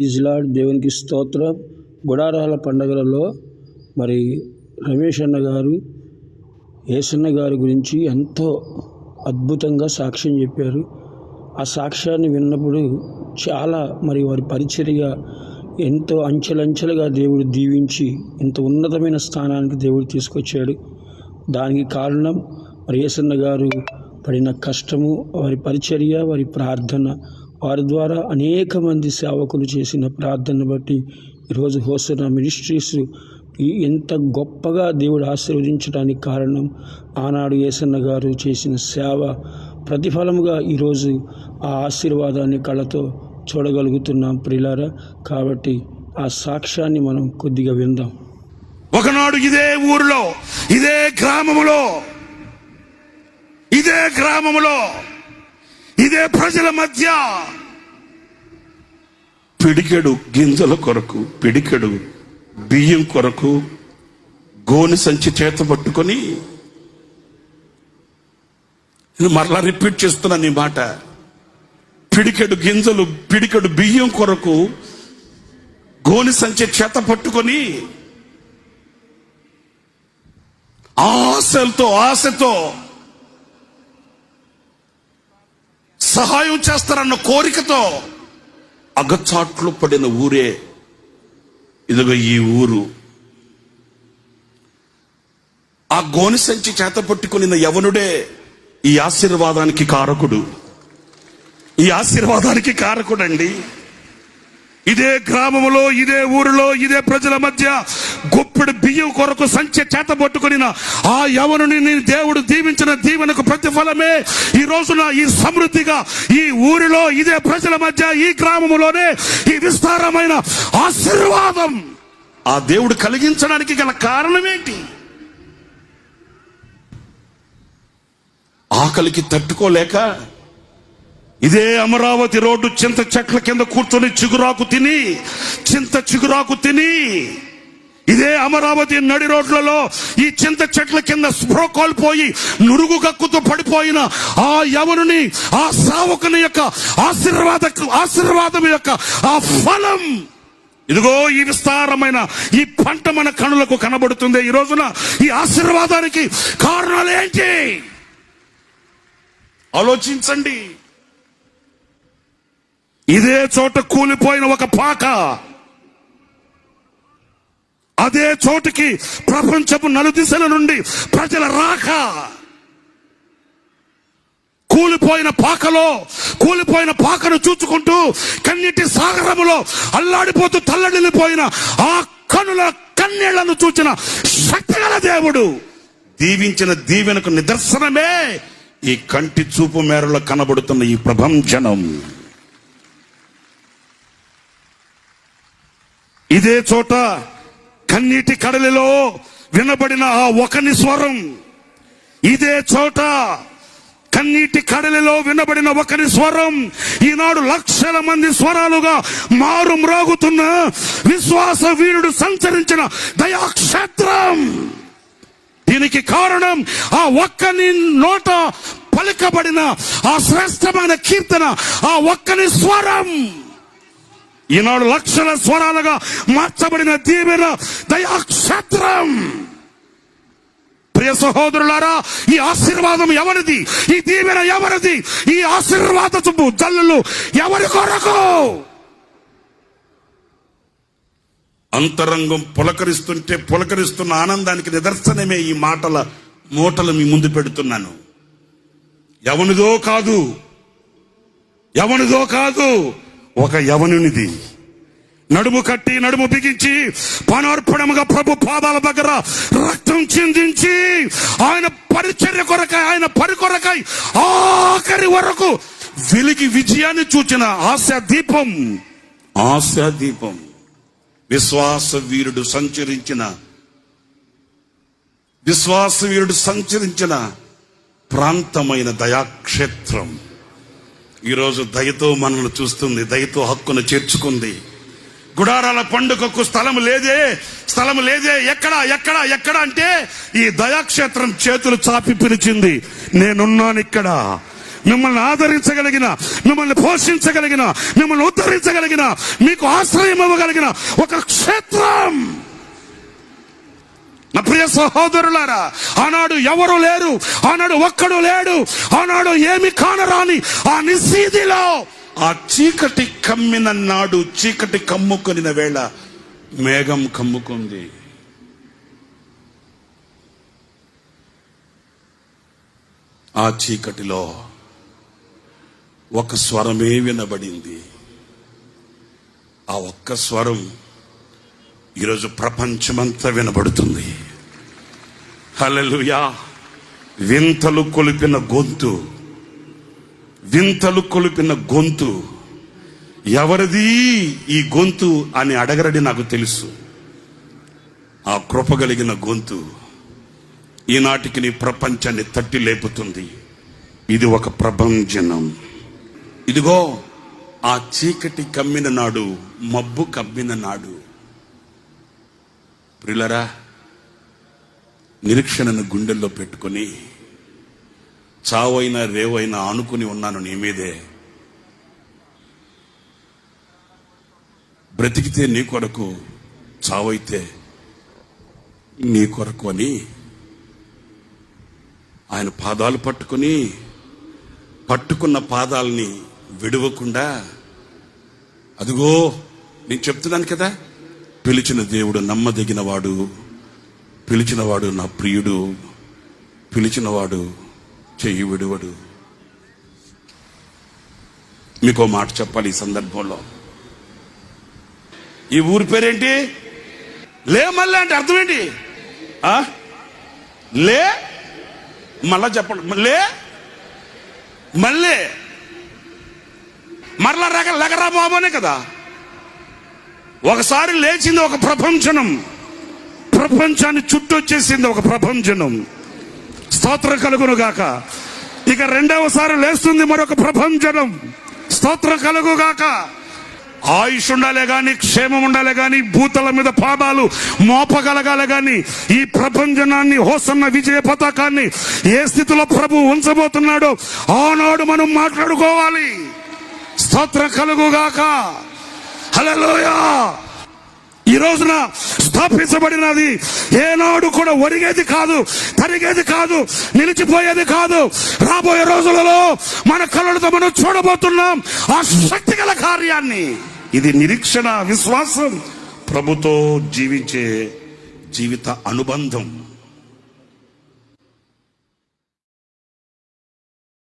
ఈజ్లాడ్ దేవునికి స్తోత్రం. గుడారాల పండగలలో మరి రమేష్ అన్న గారు ఏసన్న గారి గురించి ఎంతో అద్భుతంగా సాక్ష్యం చెప్పారు. ఆ సాక్ష్యాన్ని విన్నప్పుడు చాలా మరి వారి పరిచర్య ఎంతో అంచెలంచెలుగా దేవుడు దీవించి ఇంత ఉన్నతమైన స్థానానికి దేవుడు తీసుకొచ్చాడు. దానికి కారణం మరి ఏసన్న గారు పడిన కష్టము వారి పరిచర్య వారి ప్రార్థన వారి ద్వారా అనేక మంది సేవకులు చేసిన ప్రార్థన బట్టి ఈరోజు హోసన మినిస్ట్రీస్ ఎంత గొప్పగా దేవుడు ఆశీర్వదించడానికి కారణం ఆనాడు ఏసన్న గారు చేసిన సేవ ప్రతిఫలముగా ఈరోజు ఆ ఆశీర్వాదాన్ని కళ్ళతో చూడగలుగుతున్నాం ప్రిలారా కాబట్టి ఆ సాక్ష్యాన్ని మనం కొద్దిగా విందాం. ఒకనాడు ఇదే ఊరిలో ఇదే గ్రామములో ఇదే గ్రామములో ఇదే ప్రజల మధ్య పిడికెడు గింజల కొరకు పిడికెడు బియ్యం కొరకు గోని సంచి చేత పట్టుకొని నేను మరలా రిపీట్ చేస్తున్నాను ఈ మాట. పిడికెడు గింజలు పిడికెడు బియ్యం కొరకు గోని సంచి చేత పట్టుకొని ఆశలతో ఆశతో సహాయం చేస్తారన్న కోరికతో అగచాట్లు పడిన ఊరే ఇదిగో ఈ ఊరు. ఆ గోని సంచి చేత పట్టుకుని యవనుడే ఈ ఆశీర్వాదానికి కారకుడు. ఈ ఆశీర్వాదానికి కారకుడండి. ఇదే గ్రామంలో ఇదే ఊరిలో ఇదే ప్రజల మధ్య గొప్పెడు బియ్యం కొరకు సంఖ్య చేత పట్టుకుని ఆ యవనుని నేను దేవుడు దీవించిన దీవెనకు ప్రతిఫలమే. ఈ రోజున ఈ సమృద్ధిగా ఈ ఊరిలో ఇదే ప్రజల మధ్య ఈ గ్రామములోనే ఈ విస్తారమైన ఆశీర్వాదం ఆ దేవుడు కలిగించడానికి గల కారణం ఏంటి ఆకలికి తట్టుకోలేక ఇదే అమరావతి రోడ్డు చింత చెట్ల కింద కూర్చొని చిగురాకు తిని చింత చిగురాకు తిని ఇదే అమరావతి నడి రోడ్లలో ఈ చింత చెట్ల కింద స్పృహ కోల్పోయి నురుగు కక్కుతూ పడిపోయిన ఆ యవనుని ఆ సావకుని యొక్క ఆశీర్వాద ఆశీర్వాదం యొక్క ఆ ఫలం. ఇదిగో ఈ విస్తారమైన ఈ పంట మన కనులకు కనబడుతుంది. ఈ రోజున ఈ ఆశీర్వాదానికి కారణాలు ఏంటి ఆలోచించండి. ఇదే చోట కూలిపోయిన ఒక పాక. అదే చోటుకి ప్రపంచపు నలుదిశల నుండి ప్రజల రాక కూలిపోయిన పాకలో కూలిపోయిన పాకను చూచుకుంటూ కన్నీటి సాగరములో అల్లాడిపోతూ తల్లడిల్లిపోయిన ఆ కనుల కన్నీళ్ళను చూచిన శక్తిగల దేవుడు. దీవించిన దీవెనకు నిదర్శనమే ఈ కంటి చూపు మేరలో కనబడుతున్న ఈ ప్రభంజనం. ఇదే చోట కన్నీటి కడలిలో వినబడిన ఆ ఒకని స్వరం. ఇదే చోట కన్నీటి కడలిలో వినబడిన ఒకరి స్వరం. ఈనాడు లక్షల మంది స్వరాలుగా మారు మ్రోగుతున్న విశ్వాస వీరుడు సంచరించిన దయాక్షేత్రం. దీనికి కారణం ఆ ఒక్కని నోట పలికబడిన ఆ శ్రేష్టమైన కీర్తన ఆ ఒక్కని స్వరం. ఈనాడు లక్షల స్వరాలుగా మార్చబడిన దీవెన దయాక్షేత్రం. ప్రియ సహోదరులారా ఈ ఆశీర్వాదం ఎవరిది? ఈ దీవెన ఎవరిది? ఈ ఆశీర్వాద చుబ్బు జల్లులు ఎవరి కొరకు? అంతరంగం పులకరిస్తుంటే పులకరిస్తున్న ఆనందానికి నిదర్శనమే ఈ మాటల మూటలు మీ ముందు పెడుతున్నాను. ఎవనిదో కాదు. ఎవనిదో కాదు. ఒక యవనునిది. నడుము కట్టి నడుము బిగించి పనర్పణముగా ప్రభు పాదాల దగ్గర రక్తం చిందించి ఆయన పరిచర్య కొరకై ఆయన పరికొరకై ఆఖరి వరకు వెలిగి విజయాన్ని చూచిన ఆశా దీపం ఆశా దీపం. విశ్వాస వీరుడు సంచరించిన విశ్వాస వీరుడు సంచరించిన ప్రాంతమైన దయాక్షేత్రం. ఈరోజు దయతో మనల్ని చూస్తుంది దయతో హక్కును చేర్చుకుంది. గుడారాల పండుగకు స్థలం లేదే స్థలం లేదే ఎక్కడ ఎక్కడ ఎక్కడ అంటే ఈ దయాక్షేత్రం చేతులు చాపి పిలిచింది నేనున్నాను ఇక్కడ. మిమ్మల్ని ఆదరించగలిగిన మిమ్మల్ని పోషించగలిగిన మిమ్మల్ని ఉద్ధరించగలిగిన మీకు ఆశ్రయం ఇవ్వగలిగిన ఒక క్షేత్రం. నా ప్రియ సహోదరులారా ఆనాడు ఎవరు లేరు ఆనాడు ఒక్కడు లేడు ఆనాడు ఏమి కానరాని ఆ నిశీదిలో ఆ చీకటి కమ్మిన నాడు చీకటి కమ్ముకొనిన వేళ మేఘం కమ్ముకుంది. ఆ చీకటిలో ఒక స్వరమే వినబడింది. ఆ ఒక్క స్వరం ఈరోజు ప్రపంచమంతా వినబడుతుంది. హలలుయా వింతలు కొలిపిన గొంతు వింతలు కొలిపిన గొంతు ఎవరిది ఈ గొంతు అని అడగరడి నాకు తెలుసు. ఆ కృప కలిగిన గొంతు ఈనాటికి నీ ప్రపంచాన్ని తట్టి లేపుతుంది. ఇది ఒక ప్రభంజనం. ఇదిగో ఆ చీకటి కమ్మిన నాడు మబ్బు కమ్మిన నాడు. ప్రిలరా నిరీక్షణను గుండెల్లో పెట్టుకొని చావైనా రేవైనా ఆనుకుని ఉన్నాను నీ మీదే. బ్రతికితే నీ కొరకు చావైతే నీ కొరకు అని ఆయన పాదాలు పట్టుకుని పట్టుకున్న పాదాలని విడవకుండా అదిగో నేను చెప్తున్నాను కదా పిలిచిన దేవుడు నమ్మదగినవాడు పిలిచినవాడు నా ప్రియుడు పిలిచినవాడు చెయ్యి విడువడు. మీకో మాట చెప్పాలి ఈ సందర్భంలో. ఈ ఊరి పేరేంటి? లే మళ్ళీ అంటే అర్థం ఏంటి? ఆ? లే మళ్ళా చెప్పండి. లే మళ్ళీ మరలా రగ లగరా బాబు అనే కదా? ఒకసారి లేచింది ఒక ప్రపంచనం. ప్రపంచాన్ని చుట్టొచ్చేసింది ఒక ప్రపంచనం. స్తోత్రం కలుగును గాక ఇక రెండవసారి లేస్తుంది మరొక ప్రపంచనం. స్తోత్రం కలుగు గాక ఆయుష్ ఉండాలే గాని క్షేమం ఉండాలే గాని భూతల మీద పాదాలు మోపగలగాలి గాని ఈ ప్రపంచనాన్ని హోసన్న విజయ పతాకాన్ని ఏ స్థితిలో ప్రభు ఉంచబోతున్నాడో ఆనాడు మనం మాట్లాడుకోవాలి. స్తోత్ర కలుగుగాక. హలలోయా ఈ రోజున స్థాపించబడినది ఏనాడు కూడా ఒరిగేది కాదు తరిగేది కాదు నిలిచిపోయేది కాదు. రాబోయే రోజులలో మన కళ్ళతో మనం చూడబోతున్నాం ఆ శక్తి గల కార్యాన్ని. ఇది నిరీక్షణ విశ్వాసం ప్రభుతో జీవించే జీవిత అనుబంధం.